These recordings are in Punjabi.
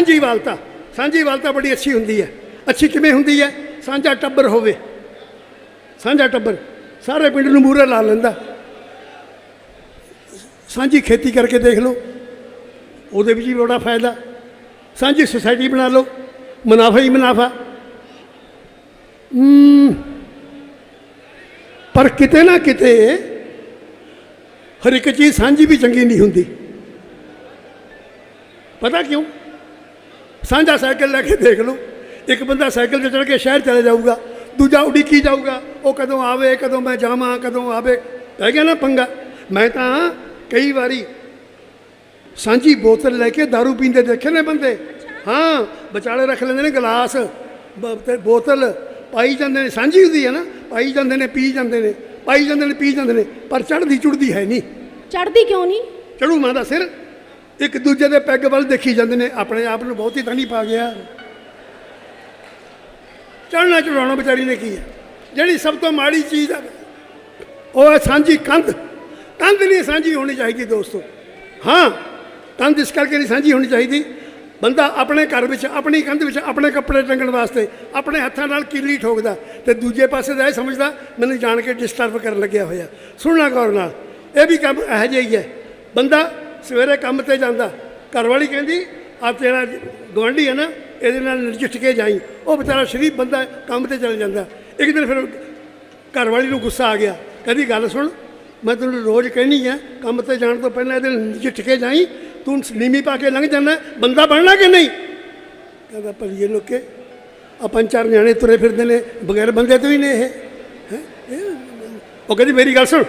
ਸਾਂਝੀ ਵਾਲਤਾ। ਸਾਂਝੀ ਵਾਲਤਾ ਬੜੀ ਅੱਛੀ ਹੁੰਦੀ ਹੈ। ਅੱਛੀ ਕਿਵੇਂ ਹੁੰਦੀ ਹੈ? ਸਾਂਝਾ ਟੱਬਰ ਹੋਵੇ। ਸਾਂਝਾ ਟੱਬਰ। ਸਾਰੇ ਪਿੰਡ ਨੂੰ ਮੂਹਰੇ ਲਾ ਲੈਂਦਾ। ਸਾਂਝੀ ਖੇਤੀ ਕਰਕੇ ਦੇਖ ਲਓ। ਉਹਦੇ ਵਿੱਚ ਵੀ ਬੜਾ ਫਾਇਦਾ। ਸਾਂਝੀ ਸੁਸਾਇਟੀ ਬਣਾ ਲਓ। ਮੁਨਾਫਾ ਹੀ ਮੁਨਾਫਾ। ਪਰ ਕਿਤੇ ਨਾ ਕਿਤੇ ਹਰ ਇੱਕ ਚੀਜ਼ ਸਾਂਝੀ ਵੀ ਚੰਗੀ ਨਹੀਂ ਹੁੰਦੀ। ਪਤਾ ਕਿਉਂ? ਸਾਂਝਾ ਸਾਈਕਲ ਲੈ ਕੇ ਦੇਖ ਲਓ। ਇੱਕ ਬੰਦਾ ਸਾਈਕਲ ਤੇ ਚੜ੍ਹ ਕੇ ਸ਼ਹਿਰ ਚਲੇ ਜਾਊਗਾ ਦੂਜਾ ਉਡੀਕੀ ਜਾਊਗਾ ਉਹ ਕਦੋਂ ਆਵੇ ਕਦੋਂ ਮੈਂ ਜਾਵਾਂ ਕਦੋਂ ਆਵੇ। ਪੈ ਗਿਆ ਨਾ ਪੰਗਾ। ਮੈਂ ਤਾਂ ਕਈ ਵਾਰੀ ਸਾਂਝੀ ਬੋਤਲ ਲੈ ਕੇ दारू ਪੀਂਦੇ ਦੇਖੇ ਨੇ ਬੰਦੇ। ਹਾਂ ਵਿਚਾਲੇ ਰੱਖ ਲੈਂਦੇ ਨੇ ਗਲਾਸ ਬੋਤਲ। ਪਾਈ ਜਾਂਦੇ ਨੇ ਸਾਂਝੀ ਹੁੰਦੀ ਹੈ ਨਾ। ਪਾਈ ਜਾਂਦੇ ਨੇ ਪੀ ਜਾਂਦੇ ਨੇ। ਪਾਈ ਜਾਂਦੇ ਨੇ ਪੀ ਜਾਂਦੇ ਨੇ। ਪਰ ਚੜ੍ਹਦੀ ਚੁੜਦੀ ਹੈ ਨਹੀਂ। ਚੜਦੀ ਕਿਉਂ ਨਹੀਂ? ਚੜੂ ਮਾਂ ਦਾ ਸਿਰ। ਇੱਕ ਦੂਜੇ ਦੇ ਪੈਗ ਵੱਲ ਦੇਖੀ ਜਾਂਦੇ ਨੇ, ਆਪਣੇ ਆਪ ਨੂੰ ਬਹੁਤ ਹੀ ਤਾਂ ਪਾ ਗਿਆ। ਚੜਨਾ ਚੜਾਉਣਾ ਵਿਚਾਰੀ ਨੇ ਕੀ ਹੈ? ਜਿਹੜੀ ਸਭ ਤੋਂ ਮਾੜੀ ਚੀਜ਼ ਹੈ ਉਹ ਹੈ ਸਾਂਝੀ ਕੰਧ। ਕੰਧ ਨਹੀਂ ਸਾਂਝੀ ਹੋਣੀ ਚਾਹੀਦੀ ਦੋਸਤੋ। ਹਾਂ, ਕੰਧ ਇਸ ਕਰਕੇ ਨਹੀਂ ਸਾਂਝੀ ਹੋਣੀ ਚਾਹੀਦੀ। ਬੰਦਾ ਆਪਣੇ ਘਰ ਵਿੱਚ, ਆਪਣੀ ਕੰਧ ਵਿੱਚ ਆਪਣੇ ਕੱਪੜੇ ਟੰਗਣ ਵਾਸਤੇ, ਆਪਣੇ ਹੱਥਾਂ ਨਾਲ ਕੀਲੀ ਠੋਕਦਾ ਤੇ ਦੂਜੇ ਪਾਸੇ ਦਾ ਇਹ ਸਮਝਦਾ, ਮੈਨੂੰ ਜਾਣ ਕੇ ਡਿਸਟਰਬ ਕਰਨ ਲੱਗਿਆ ਹੋਇਆ। ਸੁਣਨਾ ਗੌਰ ਨਾਲ, ਇਹ ਵੀ ਕੰਮ ਇਹੋ ਜਿਹਾ ਹੀ ਹੈ। ਬੰਦਾ ਸਵੇਰੇ ਕੰਮ ਤੇ ਜਾਂਦਾ। ਘਰ ਵਾਲੀ ਕਹਿੰਦੀ, ਆ ਤੇਰਾ ਗਵਾਂਢੀ ਹੈ ਨਾ, ਇਹਦੇ ਨਾਲ ਨਜਿੱਠ ਕੇ ਜਾਈ। ਉਹ ਵਿਚਾਰਾ ਸ਼ਰੀਫ ਬੰਦਾ ਕੰਮ ਤੇ ਚਲ ਜਾਂਦਾ। ਇੱਕ ਦਿਨ ਫਿਰ ਘਰ ਵਾਲੀ ਨੂੰ ਗੁੱਸਾ ਆ ਗਿਆ। ਕਹਿੰਦੀ, ਗੱਲ ਸੁਣ, ਮੈਂ ਤੈਨੂੰ ਰੋਜ਼ ਕਹਿਣੀ ਆ, ਕੰਮ ਤੇ ਜਾਣ ਤੋਂ ਪਹਿਲਾਂ ਇਹਦੇ ਨਾਲ ਨਜਿੱਠ ਕੇ ਜਾਈ। ਤੂੰ ਨੀਮੀ ਪਾ ਕੇ ਲੰਘ ਜਾਂਦਾ, ਬੰਦਾ ਬਣਨਾ ਕਿ ਨਹੀਂ? ਕਹਿੰਦਾ, ਭਲੀਏ ਲੋਕੇ ਆ ਪੰਜ ਚਾਰ ਨਿਆਣੇ ਤੁਰੇ ਫਿਰਦੇ ਨੇ, ਬਗੈਰ ਬੰਦੇ ਤੋਂ ਹੀ ਨੇ ਇਹ। ਹੈਂ? ਉਹ ਕਹਿੰਦੀ, ਮੇਰੀ ਗੱਲ ਸੁਣ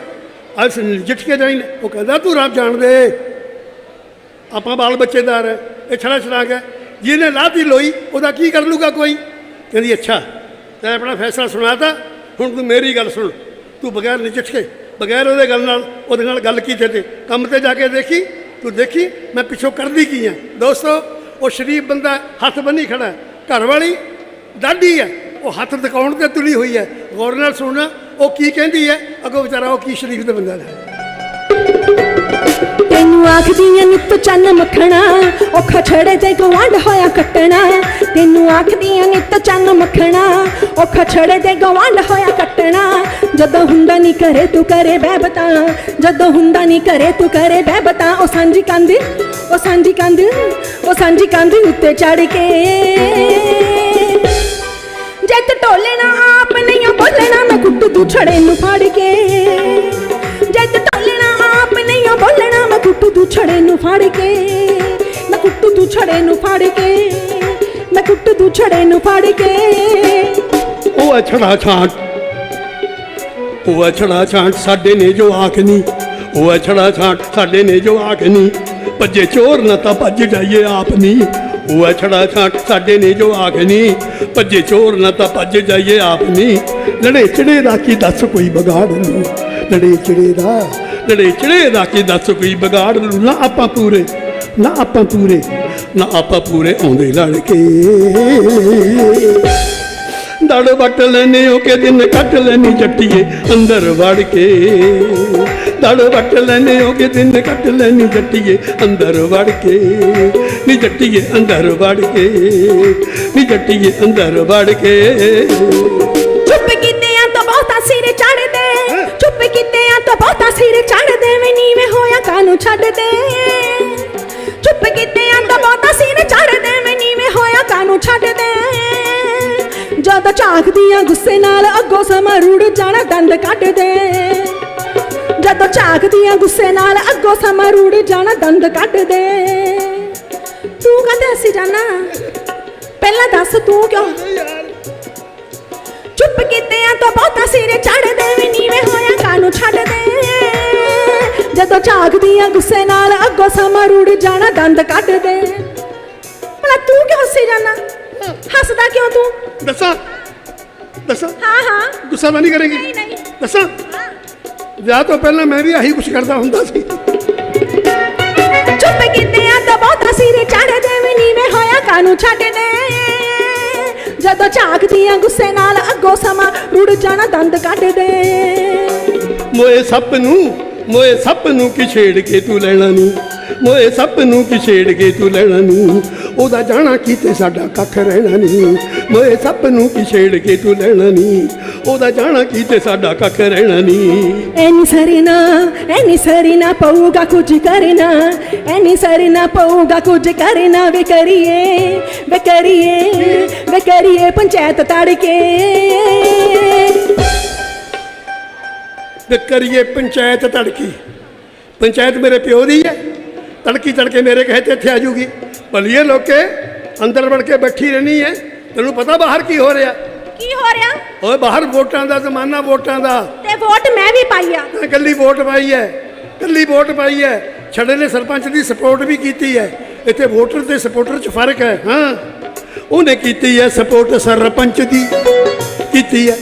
ਅੱਜ ਨਜਿੱਠ ਕੇ ਜਾਈ ਉਹ ਕਹਿੰਦਾ, ਤੂੰ ਰੱਬ ਜਾਣ ਦੇ ਆਪਾਂ ਬਾਲ ਬੱਚੇਦਾਰ ਹੈ, ਇਹ ਛੜਾ ਛੜਾ ਗਿਆ ਜਿਹਨੇ ਲਾਤੀ ਲੋਈ, ਉਹਦਾ ਕੀ ਕਰ ਲੂਗਾ ਕੋਈ? ਕਹਿੰਦੀ, ਅੱਛਾ, ਤੈਂ ਆਪਣਾ ਫੈਸਲਾ ਸੁਣਾਤਾ, ਹੁਣ ਤੂੰ ਮੇਰੀ ਗੱਲ ਸੁਣ। ਤੂੰ ਬਗੈਰ ਨਜਿੱਠ ਕੇ ਬਗੈਰ ਉਹਦੇ ਗੱਲ ਨਾਲ, ਉਹਦੇ ਨਾਲ ਗੱਲ ਕੀਤੇ ਤੇ ਕੰਮ ਤੇ ਜਾ ਕੇ ਦੇਖੀ? ਤੂੰ ਦੇਖੀ, ਮੈਂ ਪਿੱਛੋਂ ਕਰਦੀ ਕੀ ਆ? ਦੋਸਤੋ, ਉਹ ਸ਼ਰੀਫ ਬੰਦਾ ਹੱਥ ਬੰਨੀ ਖੜਾ ਘਰ ਵਾਲੀ ਦਾਦੀ ਹੈ, ਉਹ ਹੱਥ ਦਿਖਾਉਣ ਤੇ ਤੁਲੀ ਹੋਈ ਹੈ। ਗੌਰ ਨਾਲ ਸੁਣਨਾ, ਉਹ ਕੀ ਕਹਿੰਦੀ ਹੈ? ਅੱਗੋਂ ਵਿਚਾਰਾ ਉਹ ਕੀ ਸ਼ਰੀਫ ਦਾ ਬੰਦਾ ਹੈ ਤੈਨੂੰ ਆਖਦੀਆਂ ਨਿੱਤ ਚੰਨ ਮੱਖਣਾ, ਔਖਾ ਛੜੇ ਤੇ ਗਵਾਂਢ ਹੋਇਆ ਕੱਟਣਾ। ਤੈਨੂੰ ਆਖਦੀਆਂ ਨਿੱਤ ਚੰਨ ਮੱਖਣਾ, ਔਖਾ ਛੜੇ ਤੇ ਗਵਾਂਢ ਹੋਇਆ ਕੱਟਣਾ। ਜਦੋਂ ਹੁੰਦਾ ਨਹੀਂ ਕਰੇ ਤੂੰ ਕਰੇ ਬਹਿਬਤਾ ਜਦੋਂ ਹੁੰਦਾ ਨਹੀਂ ਕਰੇ ਤੂੰ ਕਰੇ ਬਹਿਬਤਾ ਉਹ ਸਾਂਝੀ ਕੰਧ, ਉਹ ਸਾਂਝੀ ਕੰਧ, ਉਹ ਸਾਂਝੀ ਕੰਧ ਉੱਤੇ ਚੜ ਕੇ। ਜੱਟ ਢੋਲਣਾ ਆਪ ਨਹੀਂ ਬੋਲਣਾ ਮੈਂ ਕੁੱਟ ਤੂੰ ਛੜੇ ਨੂੰ ਫੜ ਕੇ। ਛੜੇ ਨੂੰ ਫੜ ਕੇ, ਮੈਂ ਕੁੱਟ ਤੂੰ ਛੜੇ ਨੂੰ ਫੜ ਕੇ, ਮੈਂ ਕੁੱਟ ਤੂੰ ਛੜੇ ਨੂੰ ਫੜ ਕੇ। ਉਹ ਹੈ ਛਾਂਟ, ਉਹ ਹੈ ਛਾਂਟ ਸਾਡੇ ਨੇ ਜੋ ਆਖਨੀ ਉਹ ਹੈ ਛਾਂਟ ਸਾਡੇ ਨੇ ਜੋ ਆਖਨੀ ਭੱਜੇ ਚੋਰ ਨਾ ਤਾਂ ਭੱਜ ਜਾਈਏ ਆਪ ਨਹੀਂ ਉਹ ਹੈ ਛੜਾ ਛਾਂਟ ਸਾਡੇ ਨੇ ਜੋ ਆਖਨੀ ਭੱਜੇ ਚੋਰ ਨਾ ਤਾਂ ਭੱਜ ਜਾਈਏ ਆਪ ਨਹੀਂ ਲੜੇ ਚੜੇ ਦਾ ਕੀ ਦੱਸ ਕੋਈ ਬਗਾੜ ਨੂੰ। ਲੜੇ ਚੜੇ ਦਾ ਲੜੇ ਚੜੇ ਦਾ ਕੀ ਦੱਸ ਕੋਈ ਬਗਾੜ ਨੂੰ ਨਾ ਆਪਾਂ ਪੂਰੇ, ਨਾ ਆਪਾਂ ਪੂਰੇ, ਨਾ ਆਪਾਂ ਪੂਰੇ ਆਉਂਦੇ ਲੜਕੇ ਦੜ ਵੱਟ ਲੈਨੇ ਹੋ ਕੇ ਦਿਨ ਕੱਟ ਲੈਨੀ ਜੱਟੀਏ ਅੰਦਰ ਵੜ ਕੇ। ਦੜ ਵੱਟ ਲੈਨੇ ਹੋ ਕੇ ਦਿਨ ਕੱਟ ਲੈਨੀ ਜੱਟੀਏ ਅੰਦਰ ਵੜ ਕੇ। ਨੀ ਜੱਟੀਏ ਅੰਦਰ ਵੜ ਕੇ, ਨੀ ਜੱਟੀਏ ਅੰਦਰ ਵੜ ਕੇ। ਸਿਰ ਚੜ ਵੇ ਨੀਵੇਂ ਹੋਇਆ ਕਾਨੂੰ ਛੱਡ ਦੇ? ਚੁੱਪ ਕੀਤਿਆਂ ਤਾਂ ਬਹੁਤਾ ਸਿਰ ਚੜਦੇ ਵੇ ਨੀਵੇਂ ਹੋਇਆ ਕਾਨੂੰ ਛੱਡ ਦੇ? ਜਦੋਂ ਝਾਕਦੀਆਂ ਗੁੱਸੇ ਨਾਲ ਅੱਗੋਂ ਸਮਾਂ ਰੁੜ ਜਾਣਾ, ਦੰਦ ਕੱਢ ਦੇ। ਜਦੋਂ ਝਾਕਦੀਆਂ ਗੁੱਸੇ ਨਾਲ ਅੱਗੋਂ ਸਮਾਂ ਰੁੜ ਜਾਣਾ, ਦੰਦ ਕੱਢ ਦੇ। ਤੂੰ ਕਦੇ ਅਸੀਂ ਜਾਣਾ ਪਹਿਲਾਂ ਦੱਸ ਤੂੰ ਕਿਉਂ? ਚੁੱਪ ਕੀਤਿਆਂ ਤਾਂ ਬਹੁਤਾ ਸਿਰੇ ਚੜ ਵੀ ਨੀਵੇਂ ਹੋਇਆ ਕਾਨੂੰ ਛੱਡ ਦੇ? ਜਦੋਂ ਝਾਕਦੀਆਂ ਗੁੱਸੇ ਨਾਲ ਅੱਗੋਂ ਸਮਾਂ ਰੁੜ ਜਾਣਾ ਦੰਦ ਕੱਢ ਦੇ। ਭਲਾ ਤੂੰ ਕਿਉਂ ਹੱਸੀ ਜਾਣਾ ਹੱਸਦਾ ਕਿਉਂ ਤੂੰ? ਦੱਸਾਂ? ਦੱਸਾਂ? ਹਾਂ ਹਾਂ। ਗੁੱਸਾ ਤਾਂ ਨਹੀਂ ਕਰੇਗੀ। ਨਹੀਂ ਨਹੀਂ। ਦੱਸਾਂ? ਵਿਆਹ ਤੋਂ ਪਹਿਲਾਂ ਮੈਂ ਵੀ ਆਹੀ ਕੁਛ ਕਰਦਾ ਹੁੰਦਾ ਸੀ। ਚੁੱਪ ਕੀਤਿਆਂ ਤਾਂ ਬਹੁਤਾ ਸਿਰ ਚੜਦੇ ਵੀ ਨੀਵੇਂ ਹੋਇਆ ਕਾਨੂੰ ਛੱਡ ਦੇ ਜਦੋਂ ਝਾਕਦੀਆਂ ਗੁੱਸੇ ਨਾਲ ਅੱਗੋਂ ਸਮਾਂ ਰੁੜ ਜਾਣਾ ਦੰਦ ਕੱਢ ਦੇ। ਮੋਏ ਸੱਪ ਨੂੰ ਮੋਏ ਸੱਪ ਨੂੰ ਕਿ ਛੇੜ ਕੇ ਤੂੰ ਲੈਣਾ ਨਹੀਂ ਮੋਏ ਸੱਪ ਨੂੰ ਕਿ ਛੇੜ ਕੇ ਤੂੰ ਲੈਣਾ ਨਹੀਂ ਉਹਦਾ ਜਾਣਾ ਕੀਤੇ ਸਾਡਾ ਕੱਖ ਰਹਿਣਾ ਨਹੀਂ? ਮੋਏ ਸੱਪ ਨੂੰ ਕੀ ਛੇੜ ਕੇ ਤੂੰ ਲੈਣਾ ਨਹੀਂ ਉਹਦਾ ਜਾਣਾ ਕੀਤੇ ਸਾਡਾ ਕੱਖ ਰਹਿਣਾ ਨਹੀਂ? ਐਨੀ ਸਰਨਾ ਐਨੀ ਸਰਨਾ ਪਊਗਾ ਕੁਝ ਕਰਨਾ। ਐਨੀ ਸਰਨਾ ਪਊਗਾ ਕੁਝ ਕਰਨਾ, ਵੇ ਕਰੀਏ ਵੇ ਕਰੀਏ ਵੇ ਕਰੀਏ ਪੰਚਾਇਤ ਤੜਕੇ। ਤੇ ਕਰੀਏ ਪੰਚਾਇਤ ਤੜਕੀ। ਪੰਚਾਇਤ ਮੇਰੇ ਪਿਓ ਦੀ ਹੈ। ਤੜਕੀ ਤੜਕੇ ਮੇਰੇ ਕਹੇ ਤੇ ਇੱਥੇ ਆ ਜੂਗੀ। ਭਲੀਏ ਲੋਕੇ ਅੰਦਰ ਵੜ ਕੇ ਬੈਠੀ ਰਹਿਣੀ ਹੈ। ਤੈਨੂੰ ਪਤਾ ਬਾਹਰ ਕੀ ਹੋ ਰਿਹਾ? ਕੀ ਹੋ ਰਿਹਾ? ਓਏ ਬਾਹਰ ਵੋਟਾਂ ਦਾ ਜ਼ਮਾਨਾ ਵੋਟਾਂ ਦਾ। ਤੇ ਵੋਟ ਮੈਂ ਵੀ ਪਾਈ ਆ। ਮੈਂ ਕੱਲੀ ਵੋਟ ਪਾਈ ਹੈ। ਕੱਲੀ ਵੋਟ ਪਾਈ ਹੈ। ਛੜੇ ਨੇ ਸਰਪੰਚ ਦੀ ਸਪੋਰਟ ਵੀ ਕੀਤੀ ਹੈ। ਇੱਥੇ ਵੋਟਰ ਤੇ ਸਪੋਰਟਰ 'ਚ ਫ਼ਰਕ ਹੈ ਹਾਂ। ਉਹਨੇ ਕੀਤੀ ਹੈ ਸਪੋਰਟ ਸਰਪੰਚ ਦੀ। ਕੀਤੀ ਹੈ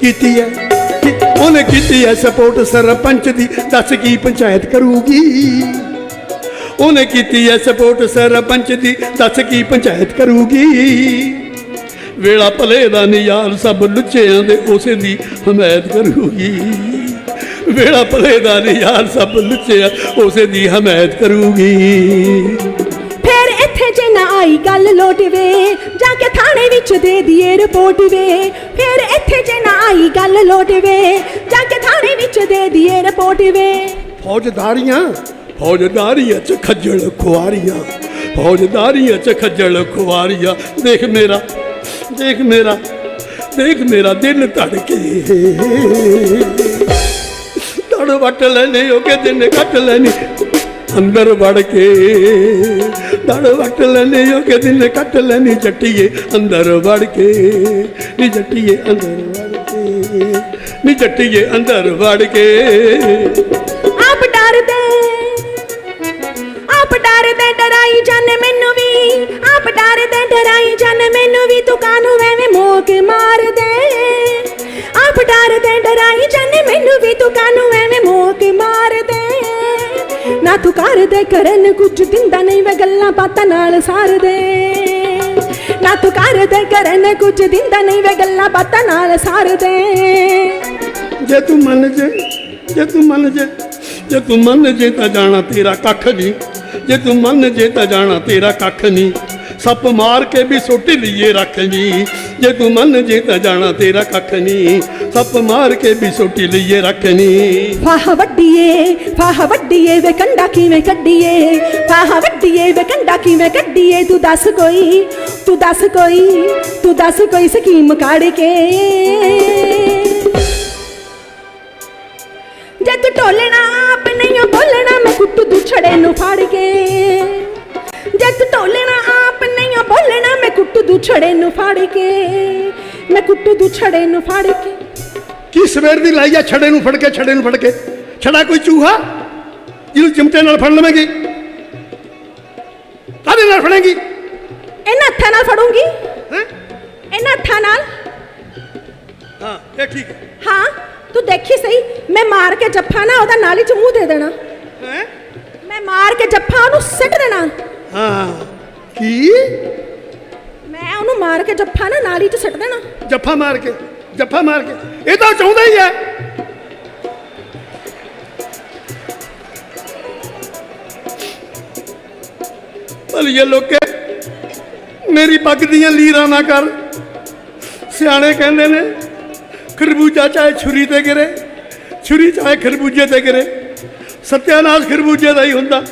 ਕੀਤੀ ਹੈ। ਉਹਨੇ ਕੀਤੀ ਹੈ ਸਪੋਰਟ ਸਰਪੰਚ ਦੀ, ਦੱਸ ਕੀ ਪੰਚਾਇਤ ਕਰੂਗੀ? ਉਹਨੇ ਕੀਤੀ ਹੈ ਸਪੋਰਟ ਸਰਪੰਚ ਦੀ, ਦੱਸ ਕੀ ਪੰਚਾਇਤ ਕਰੂਗੀ? ਵੇਲਾ ਭਲੇ ਦਾ ਨਿਆਲ ਸਭ ਲੁੱਚਿਆਂ ਦੇ ਉਸੇ ਦੀ ਹਮਾਇਤ ਕਰੂਗੀ। ਵੇਲਾ ਭਲੇ ਦਾ ਨਿਆਲ ਸਭ ਲੁੱਚਿਆਂ ਉਸੇ ਦੀ ਹਮਾਇਤ ਕਰੂਗੀ। ਫਿਰ ਜੇ ਨਾ ਆਈ ਗੱਲ ਲੋਟ ਵੇ ਜਾ ਕੇ ਥਾਣੇ ਵਿੱਚ ਦੇ ਦਈਏ ਰਿਪੋਰਟ ਵੇ। ਫਿਰ ਇੱਥੇ ਜੇ ਨਾ ਆਈ ਗੱਲ ਲੋਟ ਵੇ ਜਾ ਕੇ ਥਾਣੇ ਵਿੱਚ ਦੇ ਦਈਏ ਰਿਪੋਰਟ ਵੇ। ਫੌਜਦਾਰੀਆਂ ਫੌਜਦਾਰੀਆਂ ਚ ਖੱਜਲ ਖੁਆਰੀਆਂ, ਫੌਜਦਾਰੀਆਂ ਚ ਖੱਜਲ ਖੁਆਰੀਆਂ। ਦੇਖ ਮੇਰਾ ਦੇਖ ਮੇਰਾ ਦੇਖ ਮੇਰਾ ਦਿਲ ਧੜਕੇ। ਧੜ ਵੱਟ ਲੈਨੇ ਹੋ ਕੇ ਦਿਨ ਕੱਟ ਲੈਨੇ। ਅੰਦਰ ਵੜ ਕੇ। ਧੜ ਵੱਟ ਲੈਨੇ ਹੋ ਕੇ ਦਿਨ ਕੱਟ ਲੈਨੇ ਜੱਟੀਏ, ਅੰਦਰ ਵੜ ਕੇ। ਨੀ ਜੱਟੀਏ, ਅੰਦਰ ਵੜ ਕੇ। ਨੀ ਜੱਟੀਏ, ਅੰਦਰ ਵੜ ਕੇ। ਆਪ ਡਰਦੇ ਆਪ ਡਰਦੇ, ਡਰਾਈ ਜਾਣੇ ਮੈਨੂੰ ਵੀ। ਆਪ ਡਰਦੇ, ਡਰਾਈ ਜਾਣੇ ਮੈਨੂੰ ਵੀ, ਤੂੰ ਕਾਨੂੰ ਐਵੇਂ ਮੋਕ ਮਾਰਦੇ? ਆਪ ਡਰਦੇ, ਡਰਾਈ ਜਾਣੇ ਮੈਨੂੰ ਵੀ, ਤੂੰ ਕਾਨੂੰ ਨਾ ਤੂੰ ਕਰਦੇ ਕਰਨ ਕੁਝ ਦਿੰਦਾ ਨਹੀਂ ਵੇ ਗੱਲਾਂ ਬਾਤਾਂ ਨਾਲ ਸਾਰਦੇ। ਨਾ ਤੂੰ ਕਰਦੇ ਕਰਨ ਕੁਝ ਦਿੰਦਾ ਨਹੀਂ ਵੇ ਗੱਲਾਂ ਬਾਤਾਂ ਨਾਲ ਸਾਰਦੇ। ਜੇ ਤੂੰ ਮੰਨ ਜੇ ਜੇ ਤੂੰ ਮੰਨ ਜੇ ਜੇ ਤੂੰ ਮੰਨ ਜੇ ਤਾਂ ਜਾਣਾ ਤੇਰਾ ਕੱਖ ਨਹੀਂ। ਜੇ ਤੂੰ ਮੰਨ ਜੇ ਤਾਂ ਜਾਣਾ ਤੇਰਾ ਕੱਖ ਨਹੀਂ। ਸੱਪ ਮਾਰ ਕੇ ਵੀ ਸੁੱਟ ਲਈਏ ਰੱਖ ਜੀ ਜੇ ਤੂੰ ਮੰਨ ਜੇ ਜਾਣਾ ਤੇਰਾ ਕੱਖ ਨਹੀਂ ਸੱਪ ਮਾਰ ਕੇ ਵੀ ਸੁੱਟ ਲਈਏ ਰੱਖ ਫਾਹ ਵੱਡੀਏ ਫਾਹ ਵੱਡੀਏ ਵੇ ਕੰਡਾ ਕਿਵੇਂ ਕੱਢੀਏ? ਫਾਹ ਵੱਡੀਏ ਵੇ ਕੰਡਾ ਕਿਵੇਂ ਕੱਢੀਏ? ਤੂੰ ਦੱਸ ਕੋਈ, ਤੂੰ ਦੱਸ ਕੋਈ, ਤੂੰ ਦੱਸ ਕੋਈ ਸਕੀਮ ਕਾੜ ਕੇ। ਜੇ ਤੂੰ ਢੋਲਣਾ ਆਪ ਨਹੀਂ ਬੋਲਣਾ, ਮੈਂ ਕੁੱਟੂ ਤੂੰ ਛੜੇ ਨੂੰ ਫਾੜ ਕੇ। ਕੁੱਟੂ ਤੂੰ ਛੜੇ ਨੂੰ ਫਾੜ ਕੇ ਮੈਂ ਕੁੱਟੂ ਤੂੰ ਛੜੇ ਨੂੰ ਫਾੜ ਕੇ। ਕੀ ਸਵੇਰ ਦੀ ਲਾਈ ਆ ਛੜੇ ਨੂੰ ਫੜ ਕੇ ਛੜੇ ਨੂੰ ਫੜ ਕੇ? ਛੜਾ ਕੋਈ ਚੂਹਾ? ਜਿਹਨੂੰ ਚਿਮਟੇ ਨਾਲ ਫੜ ਲਵੇਂਗੀ। ਕਾਹਦੇ ਨਾਲ ਫੜੇਂਗੀ? ਇਹਨਾਂ ਹੱਥਾਂ ਨਾਲ ਫੜੂੰਗੀ। ਹੈਂ? ਇਹਨਾਂ ਹੱਥਾਂ ਨਾਲ। ਹਾਂ ਇਹ ਠੀਕ ਹੈ। ਹਾਂ ਤੂੰ ਦੇਖੀ ਸਹੀ ਮੈਂ ਮਾਰ ਕੇ ਜੱਫਾ ਨਾ ਉਹਦਾ ਨਾਲੀ ਚ ਮੂੰਹ ਦੇ ਦੇਣਾ। ਹੈਂ? ਮੈਂ ਮਾਰ ਕੇ ਜੱਫਾ ਉਹਨੂੰ ਸਿੱਟ ਦੇਣਾ। ਹਾਂ ਕੀ? ਮਾਰ ਕੇ ਜੱਫਾ ਨਾ ਨਾਲੀ ਚ ਸਿੱਟ ਦੇਣਾ। ਜੱਫਾ ਮਾਰ ਕੇ, ਜੱਫਾ ਮਾਰ ਕੇ। ਇਹ ਤਾਂ ਚਾਹੁੰਦਾ ਹੀ ਹੈ। ਭਲੀਏ ਲੋਕੇ, ਮੇਰੀ ਪੱਗ ਦੀਆਂ ਲੀਰਾਂ ਨਾ ਕਰ। ਸਿਆਣੇ ਕਹਿੰਦੇ ਨੇ, ਖਰਬੂਜਾ ਚਾਹੇ ਛੁਰੀ ਤੇ ਗਿਰੇ, ਛੁਰੀ ਚਾਹੇ ਖਰਬੂਜੇ ਤੇ ਗਿਰੇ। ਸਤਿਆਨਾਸ਼ ਖਰਬੂਜੇ ਦਾ ਹੀ ਹੁੰਦਾ।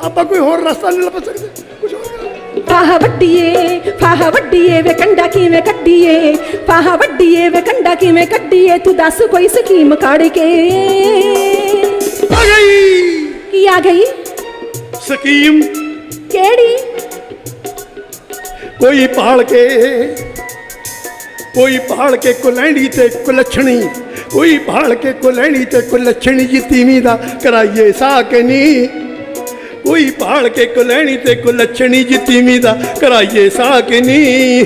ਆਪਾਂ ਕੋਈ ਹੋਰ ਰਸਤਾ ਨਹੀਂ ਲੱਭ ਸਕਦੇ। ਕੁਝ ਹੋਰ ਫਾਹ ਵੱਡੀਏ ਫਾਹ ਵੱਡੀਏ ਵੇ ਕੰਡਾ ਕਿਵੇਂ ਕੱਢੀਏ? ਫਾਹ ਵੱਡੀਏ ਵੇ ਕੰਡਾ ਕਿਵੇਂ ਕੱਢੀਏ? ਤੂੰ ਦੱਸ ਕੋਈ ਸਕੀਮ ਕਾੜ ਕੇ। ਆ ਗਈ। ਕੀ ਆ ਗਈ? ਸਕੀਮ। ਕਿਹੜੀ? ਕੋਈ ਪਾਲ ਕੇ ਕੋਈ ਪਾਲ ਕੇ ਕੁਲੈਣੀ ਤੇ ਕੁਲਛਣੀ ਕੋਈ ਪਾਲ ਕੇ ਕੁਲੈਣੀ ਤੇ ਕੁਲਛਣੀ ਜੀ ਤੀਵੀਂ ਦਾ ਕਰਾਈਏ ਸਾਕਨੀ ਕੋਈ ਪਾਲ ਕੇ ਕੁਲੈਣੀ ਤੇ ਕੁਲਛਣੀ ਜੀ ਤੀਵੀਂ ਦਾ ਕਰਾਈਏ ਸਾਕਨੀ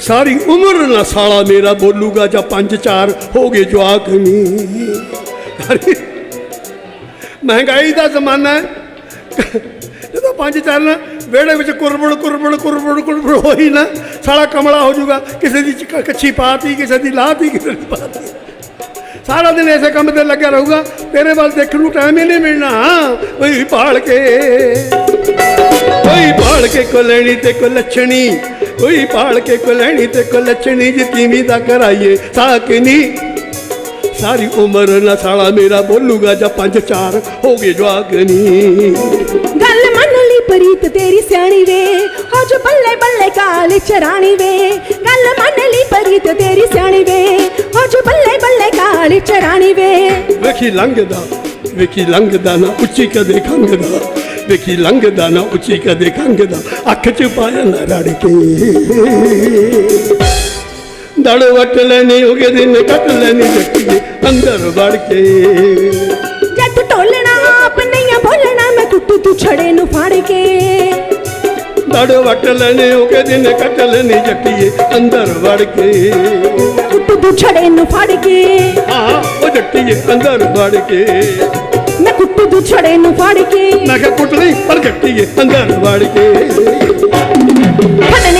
ਸਾਰੀ ਉਮਰ ਨਾ ਸਾਲਾ ਮੇਰਾ ਬੋਲੂਗਾ ਜਾਂ ਪੰਜ ਚਾਰ ਹੋ ਗਏ ਜਵਾਕ ਨਹੀਂ। ਮਹਿੰਗਾਈ ਦਾ ਜ਼ਮਾਨਾ ਹੈ। ਜਦੋਂ ਪੰਜ ਚੱਲਣ ਵਿਹੜੇ ਵਿੱਚ ਕੁਰਬੜ ਕੁਰਬੜ ਕੁਰਬੜ ਕੁਰਬੜ ਹੋਈ ਨਾ, ਸਾਲਾ ਕਮਲਾ ਹੋ ਜਾਊਗਾ। ਕਿਸੇ ਦੀ ਚ- ਕੱਚੀ ਪਾਤੀ, ਕਿਸੇ ਦੀ ਲਾਤੀ ਕਿਸੇ ਦੀ ਪਾਤੀ। ਸਾਰਾ ਦਿਨ ਐਸੇ ਕੰਮ ਤੇ ਲੱਗਿਆ ਰਹੂਗਾ। ਤੇਰੇ ਵੱਲ ਦੇਖਣ ਨੂੰ ਟਾਈਮ ਹੀ ਨਹੀਂ ਮਿਲਣਾ। ਹਾਂ ਭਾਲ ਕੇ। ਕੋਈ ਭਾਲ ਕੇ ਕੋ ਤੇ ਕੋ ਲੱਛਣੀ। ਕੋਈ ਭਾਲ ਕੇ ਕੋ ਤੇ ਕੋ ਲੱਛਣੀ ਜੀ ਦਾ ਕਰਾਈਏ ਸਾਕਨੀ ਸਾਰੀ ਉਮਰ ਨਾ ਸਾਲਾ ਮੇਰਾ ਬੋਲੂਗਾ ਜਾਂ ਪੰਜ ਚਾਰ, ਹੋ ਗਏ ਜਵਾਗਨੀ ਗੱਲ ਮੰਨ ਲਈ ਪ੍ਰੀਤ ਤੇਰੀ ਸਿਆਣੀ ਵੇ। ਹੋ ਜੋ ਬੱਲੇ ਬੱਲੇ ਕਾਲੀ ਚਰਾਣੀ ਵੇ। ਗੱਲ ਮੰਨ ਲਈ ਪ੍ਰੀਤ ਤੇਰੀ ਸਿਆਣੀ ਵੇ। ਹੋ ਵੇਖੀ ਲੰਘਦਾ ਵੇਖੀ ਲੰਘਦਾ ਨਾ ਉੱਚੀ ਕਦੇ ਖੰਗਦਾ ਵੇਖੀ ਲੰਘਦਾ ਨਾ ਉੱਚੀ ਕਦੇ ਖੰਗਦਾ ਅੱਖ ਚ ਪਾਇਆ ਨਾ ਰੜ ਕੇ। ਦੜ ਵਟ ਲੈਣੀ ਹੋਗੇ, ਦਿਨ ਕੱਟ ਲੈਣੀ ਜੱਟੀਏ, ਅੰਦਰ ਵੜ ਕੇ। ਜੱਟ ਟੋਲਣਾ ਆਪ ਨਹੀਂ ਬੋਲਣਾ, ਮੈਂ ਕੁੱਟੂ ਤੂੰ ਛੜੇ ਨੂੰ ਫੜ ਕੇ। ਦੜ ਵਟ ਲੈਣੇ ਹੋਗੇ ਦਿਨ ਕੱਟ ਲੈਣੀ ਜੱਟੀਏ ਅੰਦਰ ਵੜ ਕੇ। ਕੁੱਟੂ ਤੂੰ ਛੜੇ ਨੂੰ ਫੜ ਕੇ। ਹਾਂ ਉਹ ਜੱਟੀਏ ਅੰਦਰ ਵੜ ਕੇ। ਮੈਂ ਕੁੱਟੂ ਤੂੰ ਛੜੇ ਨੂੰ ਫੜ ਕੇ। ਮੈਂ ਕਿਹਾ ਕੁੱਟ ਲਈ ਪਰ ਜੱਟੀਏ ਅੰਦਰ ਵੜ ਕੇ।